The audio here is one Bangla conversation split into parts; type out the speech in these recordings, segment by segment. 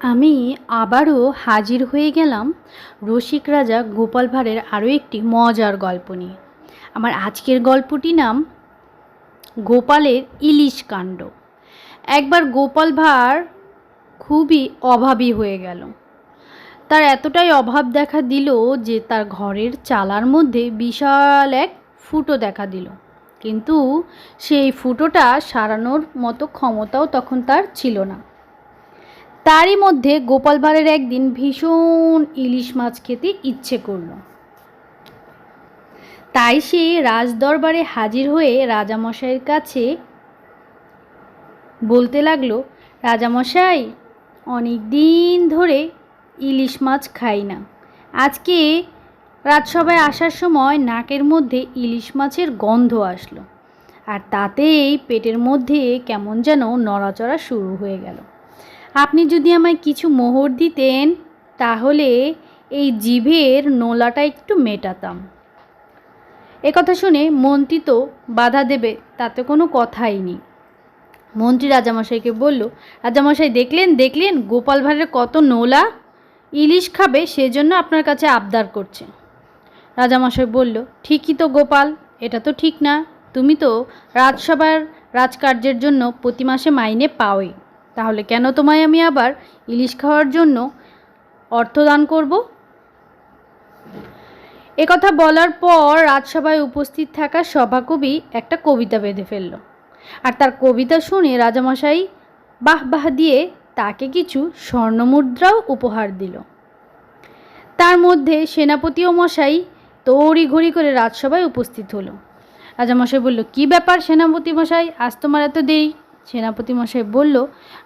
আমি আবারও হাজির হয়ে গেলাম রসিক রাজা গোপাল ভাঁড়ের আরও একটি মজার গল্প নিয়ে। আমার আজকের গল্পটি নাম গোপালের ইলিশ কাণ্ড। একবার গোপাল ভাঁড় খুবই অভাবী হয়ে গেল। তার এতটাই অভাব দেখা দিল যে তার ঘরের চালার মধ্যে বিশাল এক ফুটো দেখা দিল। কিন্তু সেই ফুটোটা সারানোর মতো ক্ষমতাও তখন তার ছিল না। তারই মধ্যে গোপাল ভাঁড়ের একদিন ভীষণ ইলিশ মাছ খেতে ইচ্ছে করল। তাই সে রাজদরবারে হাজির হয়ে রাজামশাইয়ের কাছে বলতে লাগল, রাজামশাই অনেক দিন ধরে ইলিশ মাছ খাই না। আজকে রাজসভায় আসার সময় নাকের মধ্যে ইলিশ মাছের গন্ধ আসলো। আর তাতেই পেটের মধ্যে কেমন যেন নড়াচড়া শুরু হয়ে গেল। আপনি যদি আমায় কিছু মোহর দিতেন, তাহলে এই জিভের নোলাটা একটু মেটাতাম। কথা শুনে মন্ত্রী তো বাধা দেবে, তাতে কোনো কথাই নেই। মন্ত্রী রাজামশাইকে বলল, রাজামশাই, দেখলেন দেখলেন গোপাল ভাঁড়ের কত নোলা? ইলিশ খাবে, সেজন্য আপনার কাছে আবদার করছে। রাজামশাই বলল, ঠিকই তো গোপাল, এটা তো ঠিক না। তুমি তো রাজসভার রাজকার্যের জন্য প্রতি মাসে মাইনে পাওই। তাহলে কেন তোমায় আমি আবার ইলিশ খাওয়ার জন্য অর্থ দান করব? একথা বলার পর রাজসভায় উপস্থিত থাকা সভাকবি একটা কবিতা বেঁধে ফেলল। আর তার কবিতা শুনে রাজামশাই বাহ বাহ দিয়ে তাকে কিছু স্বর্ণমুদ্রাও উপহার দিল। তার মধ্যে সেনাপতিও মশাই তড়ি ঘড়ি করে রাজসভায় উপস্থিত হলো। রাজামশাই বলল, কি ব্যাপার সেনাপতি মশাই? আজ তোমার এত দেরি? সেনাপতি মশাই বলল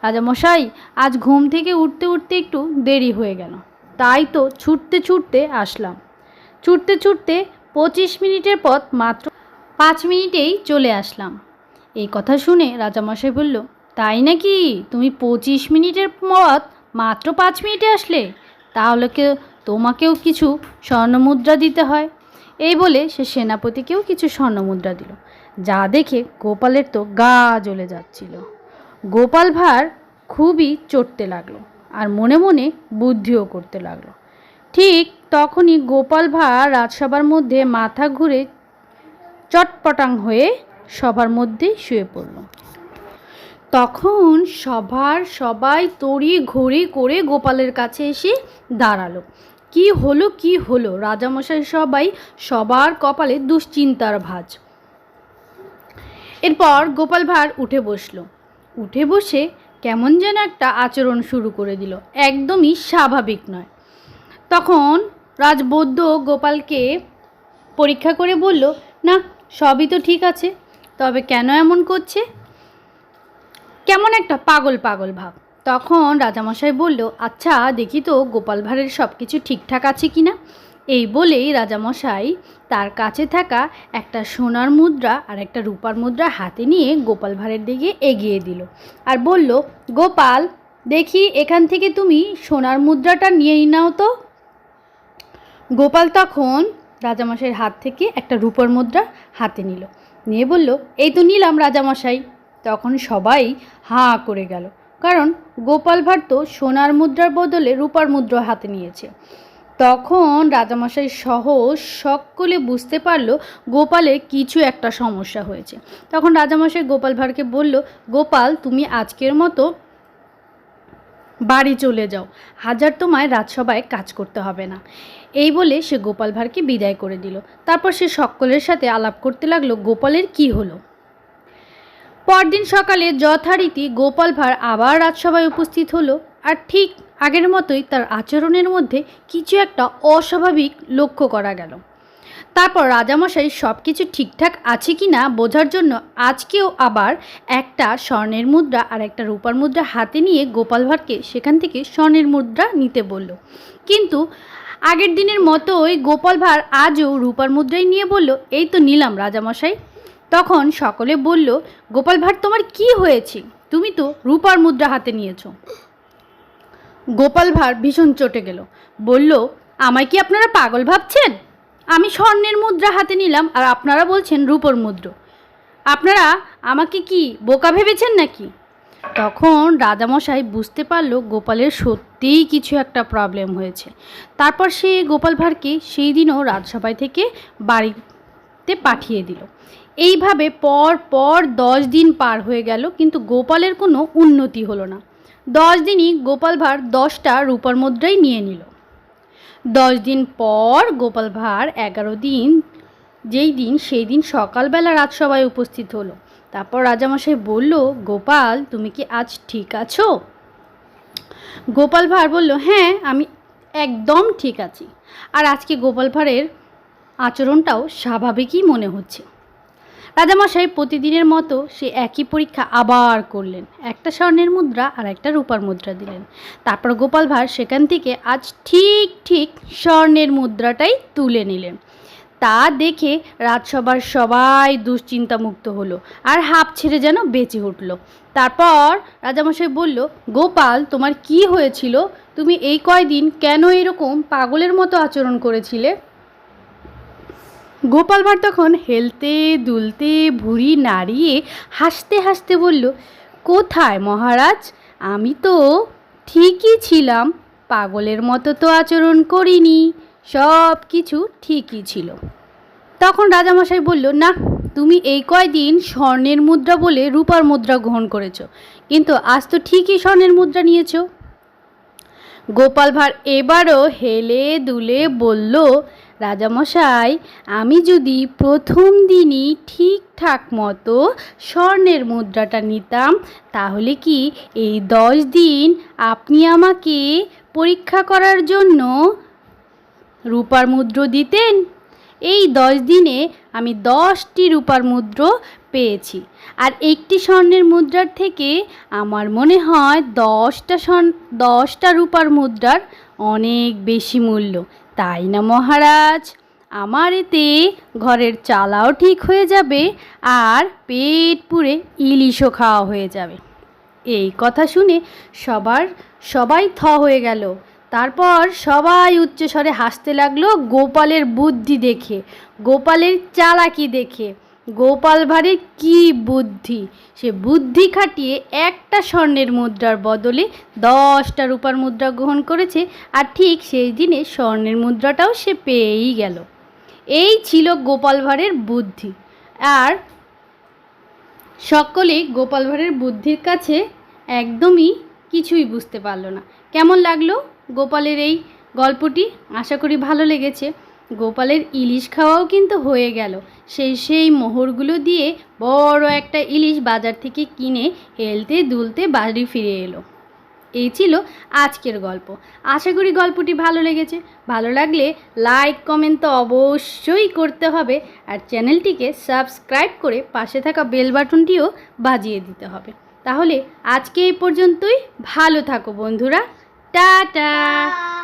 রাজামশাই আজ ঘুম থেকে উঠতে উঠতে একটু দেরি হয়ে গেল। তাই তো ছুটতে ছুটতে আসলাম। ছুটতে ছুটতে পঁচিশ মিনিটের পথ মাত্র পাঁচ মিনিটেই চলে আসলাম। এই কথা শুনে রাজামশাই বলল, তাই নাকি? তুমি পঁচিশ মিনিটের পথ মাত্র পাঁচ মিনিটে আসলে? তাহলে কেউ, তোমাকেও কিছু স্বর্ণমুদ্রা দিতে হয়? এই বলে সে সেনাপতিকেও কিছু স্বর্ণমুদ্রা দিল। যা দেখে গোপালের তো গা জ্বলে যাচ্ছিল। গোপাল ভাঁড় খুবই চটতে লাগল আর মনে মনে বুদ্ধিও করতে লাগল। ঠিক তখনই গোপাল ভাঁড় রাজসভার মধ্যে মাথা ঘুরে চটপটাং হয়ে সবার মধ্যেই শুয়ে পড়ল। তখন সভার সবাই তড়ি ঘড়ি করে গোপালের কাছে এসে দাঁড়াল। কি হলো কি হলো? রাজামশাই সবাই সবার কপালে দুশ্চিন্তার ভাজ। এরপর গোপাল ভাঁড় উঠে বসল। উঠে বসে কেমন যেন একটা আচরণ শুরু করে দিল। একদমই স্বাভাবিক নয়। তখন রাজবৈদ্য গোপালকে পরীক্ষা করে বলল, না, সবই তো ঠিক আছে, তবে কেন এমন করছে? কেমন একটা পাগল পাগল ভাব। তখন রাজামশাই বলল আচ্ছা দেখি তো গোপাল ভাঁড়ের সব কিছু ঠিকঠাক আছে কি না এই বলেই রাজামশাই তার কাছে থাকা একটা সোনার মুদ্রা আর একটা রূপার মুদ্রা হাতে নিয়ে গোপাল ভাঁড়ের দিকে এগিয়ে দিল আর বলল, গোপাল, দেখি এখান থেকে তুমি সোনার মুদ্রাটা নিয়েই নাও তো। গোপাল তখন রাজামশাইয়ের হাত থেকে একটা রূপার মুদ্রা হাতে নিল। নিয়ে বলল, এই তো নিলাম রাজামশাই। তখন সবাই হাঁ করে গেল। কারণ গোপাল ভাঁড় তো সোনার মুদ্রার বদলে রূপার মুদ্রা হাতে নিয়েছে। তখন রাজামশাই সহ সকলে বুঝতে পারল গোপালের কিছু একটা সমস্যা হয়েছে। তখন রাজামশাই গোপাল ভাঁড়কে বলল, গোপাল, তুমি আজকের মতো বাড়ি চলে যাও। হাজার তোমায় রাজসভায় কাজ করতে হবে না। এই বলে সে গোপাল ভাঁড়কে বিদায় করে দিল। তারপর সে সকলের সাথে আলাপ করতে লাগল, গোপালের কি হলো? পরদিন সকালে যথারীতি গোপাল ভাঁড় আবার রাজসভায় উপস্থিত হলো। আর ঠিক আগের মতোই তার আচরণের মধ্যে কিছু একটা অস্বাভাবিক লক্ষ্য করা গেল। তারপর রাজামশাই সব কিছু ঠিকঠাক আছে কি না বোঝার জন্য আজকেও আবার একটা স্বর্ণের মুদ্রা আর একটা রূপার মুদ্রা হাতে নিয়ে গোপাল ভাঁড়কে সেখান থেকে স্বর্ণের মুদ্রা নিতে বলল। কিন্তু আগের দিনের মতোই গোপাল ভাঁড় আজও রূপার মুদ্রাই নিয়ে বলল, এই তো নিলাম রাজামশাই। তখন সকলে বলল, গোপাল ভাঁড়, তোমার কি হয়েছে? তুমি তো রূপার মুদ্রা হাতে নিয়েছ। গোপাল ভাঁড় ভীষণ চটে গেল, বলল, আমায় কি আপনারা পাগল ভাবছেন? আমি স্বর্ণের মুদ্রা হাতে নিলাম আর আপনারা বলছেন রূপর মুদ্র। আপনারা আমাকে কি বোকা ভেবেছেন নাকি? তখন রাজামশাই বুঝতে পারল গোপালের সত্যিই কিছু একটা প্রবলেম হয়েছে। তারপর সে গোপাল ভাঁড়কে সেই দিনও রাজসভায় থেকে বাড়িতে পাঠিয়ে দিল। এইভাবে পর পর দশ দিন পার হয়ে গেল, কিন্তু গোপালের কোনো উন্নতি হলো না। দশ দিনই গোপাল ভাঁড় দশটা রূপার মুদ্রাই নিয়ে নিল। দশ দিন পর গোপাল ভাঁড় এগারো দিন, যেই দিন সেই দিন সকালবেলা রাজসভায় উপস্থিত হলো। তারপর রাজামশাই বলল, গোপাল, তুমি কি আজ ঠিক আছো? গোপাল ভাঁড় বলল হ্যাঁ আমি একদম ঠিক আছি। আর আজকে গোপাল ভাঁড়ের আচরণটাও স্বাভাবিকই মনে হচ্ছে। রাজামশাই প্রতিদিনের মতো সে একই পরীক্ষা আবার করলেন। একটা স্বর্ণের মুদ্রা আর একটা রূপার মুদ্রা দিলেন। তারপর গোপাল ভাঁড় সেখান থেকে আজ ঠিক ঠিক স্বর্ণের মুদ্রাটাই তুলে নিলেন। তা দেখে রাজসভার সবাই দুশ্চিন্তামুক্ত হলো আর হাঁপ ছেড়ে যেন বেঁচে উঠল। তারপর রাজামশাই বলল, গোপাল, তোমার কি হয়েছিল? তুমি এই কয়দিন কেন এরকম পাগলের মতো আচরণ করেছিলে? গোপাল ভাঁড় তখন হেলতে, দুলতে, ভুঁড়ি নাড়িয়ে হাসতে হাসতে বলল, কোথায় মহারাজ? আমি তো ঠিকই ছিলাম। পাগলের মতো তো আচরণ করিনি। সব কিছু ঠিকই ছিল। তখন রাজামশাই বলল, না, তুমি এই কয়দিন স্বর্ণের মুদ্রা বলে রূপার মুদ্রা গ্রহণ করেছ, কিন্তু আজ তো ঠিকই স্বর্ণের মুদ্রা নিয়েছো। গোপাল ভাঁড় এবারও হেলে দুলে বলল রাজামশাই, আমি যদি প্রথম দিনই ঠিকঠাক মতো স্বর্ণের মুদ্রাটা নিতাম, তাহলে কি এই দশ দিন আপনি আমাকে পরীক্ষা করার জন্য রূপার মুদ্র দিতেন? এই দশ দিনে আমি দশটি রূপার মুদ্র পেয়েছি। আর একটি স্বর্ণের মুদ্রার থেকে আমার মনে হয় দশটা স্বর্ণ, দশটা রূপার মুদ্রার অনেক বেশি মূল্য। তাই না, মহারাজ? আমার এতে ঘরের চালাও ঠিক হয়ে যাবে আর পেট পুড়ে ইলিশও খাওয়া হয়ে যাবে। এই কথা শুনে সবার, সবাই থ হয়ে গেল। তারপর সবাই উচ্চস্বরে হাসতে লাগল গোপালের বুদ্ধি দেখে, গোপালের চালাকি দেখে। গোপাল ভাঁড়ের কী বুদ্ধি? সে বুদ্ধি খাটিয়ে একটা স্বর্ণের মুদ্রার বদলে দশটা রূপার মুদ্রা গ্রহণ করেছে আর ঠিক সেই দিনে স্বর্ণের মুদ্রাটাও সে পেয়েই গেল। এই ছিল গোপাল ভাঁড়ের বুদ্ধি। আর সকলেই গোপাল ভাঁড়ের বুদ্ধির কাছে একদমই কিছুই বুঝতে পারল না। কেমন লাগল গোপালের এই গল্পটি? আশা করি ভালো লেগেছে। গোপালের ইলিশ খাওয়াও কিন্তু হয়ে গেল। সেই সেই মোহরগুলো দিয়ে বড় একটা ইলিশ বাজার থেকে কিনে হেলতে দুলতে বাড়ি ফিরে এলো। এই ছিল আজকের গল্প। আশা করি গল্পটি ভালো লেগেছে। ভালো লাগলে লাইক, কমেন্ট তো অবশ্যই করতে হবে। আর চ্যানেলটিকে সাবস্ক্রাইব করে পাশে থাকা বেল বাটনটিও বাজিয়ে দিতে হবে। তাহলে আজকে এই পর্যন্তই। ভালো থাকো বন্ধুরা। টাটা।